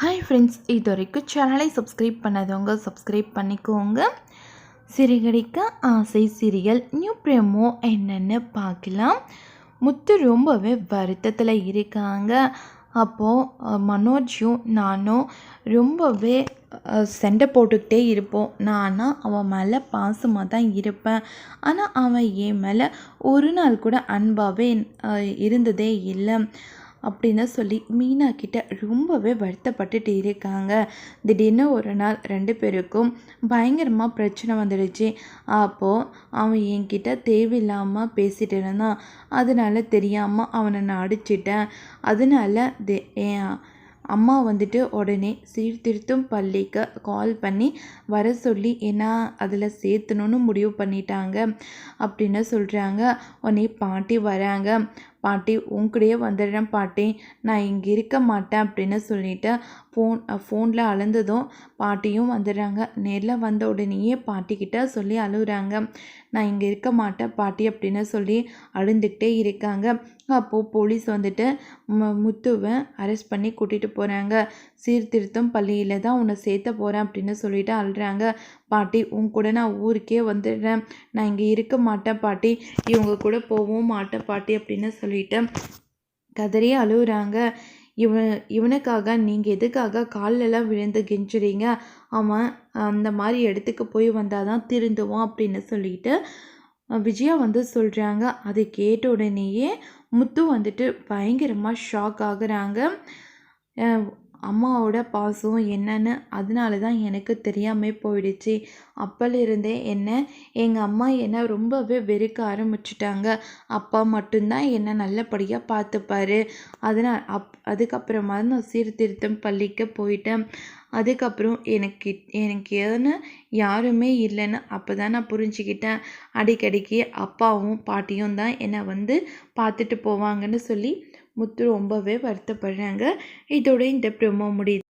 Hi friends இது வரைக்கும் சேனலை சப்ஸ்கிரைப் பண்ணாதவங்க சப்ஸ்கிரைப் பண்ணிக்கோங்க. சிறுகடிக்க ஆசை சீரியல் நியூ ப்ரெமோ என்னென்னு பார்க்கலாம். முத்து ரொம்பவே வருத்தத்தில் இருக்காங்க. அப்போது மனோஜும் நானும் ரொம்பவே சண்டை போட்டுக்கிட்டே இருப்போம். நானாக அவன் மேலே பாசமாக தான் இருப்பேன். ஆனால் அவன் என் மேலே ஒரு நாள் கூட அன்பாகவே இருந்ததே இல்லை. அப்படின்னு சொல்லி மீனா கிட்ட ரொம்பவே வருத்தப்பட்டுட்டு இருக்காங்க. திடீர்னு ஒரு நாள் ரெண்டு பேருக்கும் பயங்கரமாக பிரச்சனை வந்துடுச்சு. அப்போது அவன் என்கிட்ட தேவையில்லாமல் பேசிட்டு இருந்தான். அதனால் தெரியாமல் அவனை நான் அடிச்சிட்டேன். அதனால அம்மா வந்துட்டு உடனே சீர்திருத்தும் பள்ளிக்கு கால் பண்ணி வர சொல்லி என்ன அதில் சேர்த்தணுன்னு முடிவு பண்ணிட்டாங்க. அப்படின்னு சொல்கிறாங்க உடனே பாட்டி வராங்க. பாட்டி உங்கூடயே வந்துடுறேன் பாட்டி. நான் இங்கே இருக்க மாட்டேன் அப்படின்னு சொல்லிட்டு ஃபோன் ஃபோனில் அழுந்ததும் பாட்டியும் வந்துடுறாங்க. நேரில் வந்த உடனேயே பாட்டிக்கிட்ட சொல்லி அழுகுறாங்க. நான் இங்கே இருக்க மாட்டேன் பாட்டி அப்படின்னு சொல்லி அழுந்துக்கிட்டே இருக்காங்க. அப்போது போலீஸ் வந்துட்டு முத்துவை அரெஸ்ட் பண்ணி கூட்டிகிட்டு போகிறாங்க சீர்திருத்தம் பள்ளியில் தான் உன்னை சேர்த்த போகிறேன் அப்படின்னு சொல்லிட்டு அழுறாங்க. பாட்டி உன் கூட நான் ஊருக்கே வந்துடுறேன். நான் இங்கே இருக்க மாட்டேன் பாட்டி. இவங்க கூட போகவும் மாட்டேன் பாட்டி அப்படின்னு சொல்லிட்டு கதறி அழுகுறாங்க. இவன் இவனுக்காக நீங்கள் எதுக்காக காலிலலாம் விழுந்து கெஞ்சுறீங்க? அவன் அந்த மாதிரி இடத்துக்கு போய் வந்தால் தான் திருந்துவான் அப்படின்னு சொல்லிட்டு விஜயா வந்து சொல்கிறாங்க அதை கேட்ட உடனேயே முத்து வந்துட்டு பயங்கரமாக ஷாக் ஆகுறாங்க. அம்மாவோட பாசம் என்னன்னு அதனால தான் எனக்கு தெரியாமல் போயிடுச்சு. அப்போலிருந்தே என்ன எங்கள் அம்மா என்னை ரொம்பவே வெறுக்க ஆரம்பிச்சிட்டாங்க. அப்பா மட்டும்தான் என்னை நல்லபடியாக பார்த்துப்பாரு. அதனால் அப் அதுக்கப்புறமா நான் சீர்திருத்தம் பள்ளிக்கு போயிட்டேன். அதுக்கப்புறம் எனக்கு எனக்கு ஏன்னு யாருமே இல்லைன்னு அப்போ தான் நான் புரிஞ்சுக்கிட்டேன். அடிக்கடிக்கு அப்பாவும் பாட்டியும் தான் என்னை வந்து பார்த்துட்டு போவாங்கன்னு சொல்லி முத்து ரொம்பவே வருத்தப்படுறாங்க. இதோட இந்த ப்ரொமோ முடியுது.